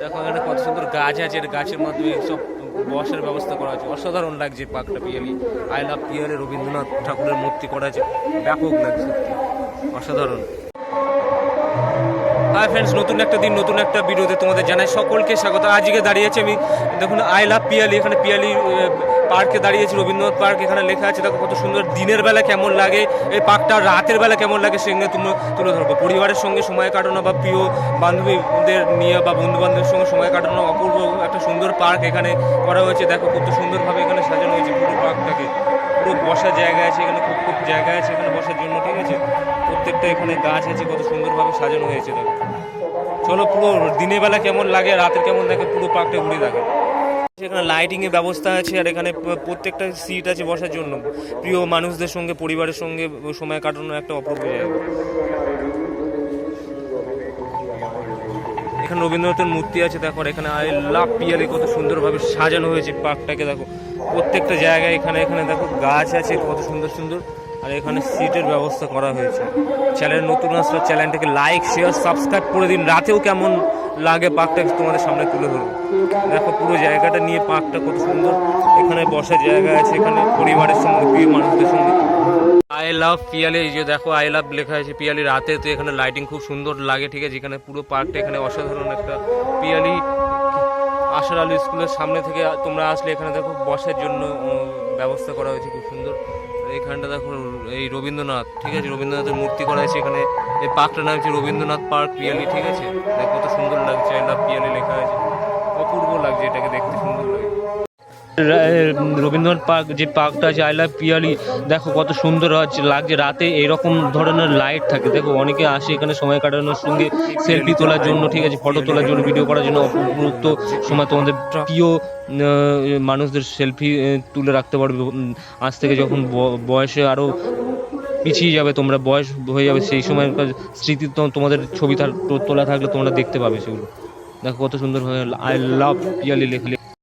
দেখো, এখানে কত সুন্দর গাছ আছে গাছের মাধ্যমে সব বসার ব্যবস্থা করা আছে অসাধারণ লাগছে পার্কটা পিয়ালি আই লাভ পিয়ালে রবীন্দ্রনাথ ঠাকুরের মূর্তি করা আছে। ব্যাপক লাগছে অসাধারণ। হাই ফ্রেন্ডস, নতুন একটা দিন, নতুন একটা ভিডিওতে তোমাদের জানাই সকলকে স্বাগত। আজকে দাঁড়িয়েছি আমি, দেখুন আই লাভ পিয়ালি এখানে পিয়ালি পার্কে দাঁড়িয়েছি, রবীন্দ্রনাথ পার্ক এখানে লেখা আছে। দেখো কত সুন্দর, দিনের বেলা কেমন লাগে, এই পার্কটা রাতের বেলা কেমন লাগে সেগুলো তুমি তুলে ধরবো। পরিবারের সঙ্গে সময় কাটানো বা প্রিয় বান্ধবীদের নিয়ে বা বন্ধু বান্ধবের সঙ্গে সময় কাটানো অপূর্ব একটা সুন্দর পার্ক এখানে করা হয়েছে। দেখো কত সুন্দরভাবে এখানে সাজানো হয়েছে পুরো পার্কটাকে পুরো বসার জায়গা আছে, এখানে খুব খুব জায়গা আছে, এখানে বসার জন্য, ঠিক আছে? প্রত্যেকটা এখানে গাছ আছে, কত সুন্দরভাবে সাজানো হয়েছে দেখো। চলো পুরো দিনের বেলা কেমন লাগে, রাতের কেমন লাগে পুরো পার্কটা ঘুরে থাকে এখানে লাইটিং এর ব্যবস্থা আছে আর এখানে প্রত্যেকটা সিট আছে বসার জন্য। প্রিয় মানুষদের সঙ্গে, পরিবারের সঙ্গে সময় কাটানোর একটা অপূর্ব জায়গা। এখানে রবীন্দ্রনাথের মূর্তি আছে, দেখো এখানে আই লাভ পিয়ালে কত সুন্দরভাবে সাজানো হয়েছে পার্কটাকে, দেখো। প্রত্যেকটা জায়গায় এখানে এখানে, দেখো, গাছ আছে, কত সুন্দর সুন্দর। আর এখানে সিটের ব্যবস্থা করা হয়েছে। চ্যানেল নতুন আসলে চ্যানেলটাকে লাইক শেয়ার সাবস্ক্রাইব করে দিন। রাতেও কেমন লাগে পার্কটা তোমাদের সামনে তুলে ধরবো। দেখো পুরো জায়গাটা নিয়ে পার্কটা কত সুন্দর। এখানে বসার জায়গা আছে, এখানে পরিবারের সঙ্গে, প্রিয় মানুষদের সঙ্গে। আই লাভ পিয়ালি যে দেখো আই লাভ লেখা আছে পিয়ালি। রাতে তো এখানে লাইটিং খুব সুন্দর লাগে, ঠিক আছে? এখানে পুরো পার্কটা এখানে অসাধারণ একটা পিয়ালি আশার আলী স্কুলের সামনে থেকে তোমরা আসলে এখানে দেখো বসার জন্য ব্যবস্থা করা হয়েছে, খুব সুন্দর। এখানটা দেখো, এই রবীন্দ্রনাথ, ঠিক আছে? রবীন্দ্রনাথের মূর্তি করা হয়েছে এখানে। এই পার্কটার নাম হচ্ছে রবীন্দ্রনাথ পার্ক পিয়ালি, ঠিক আছে? দেখো কত সুন্দর লাগছে আই লাভ পিয়ালি লেখা আছে অপূর্ব লাগছে এটাকে দেখতে, সুন্দর। রবীন্দ্রনাথ পার্ক, যে পার্কটা আছে, আই লাভ পিয়ালি, দেখো কত সুন্দর হচ্ছে, লাগছে রাতে এরকম ধরনের লাইট থাকে। দেখো, অনেকে আসে এখানে সময় কাটানোর সঙ্গে সেলফি তোলার জন্য, ঠিক আছে ফটো তোলার জন্য ভিডিও করার জন্য উপযুক্ত সময় তোমাদের প্রিয় মানুষদের সেলফি তুলে রাখতে পারবে। আজ থেকে যখন বয়সে আরও পিছিয়ে যাবে, তোমরা বয়স হয়ে যাবে, সেই সময় স্মৃতি তোমাদের ছবি তোলা থাকলে তোমরা দেখতে পাবে সেগুলো। দেখো কত সুন্দর আই লাভ পিয়ালি লেখলে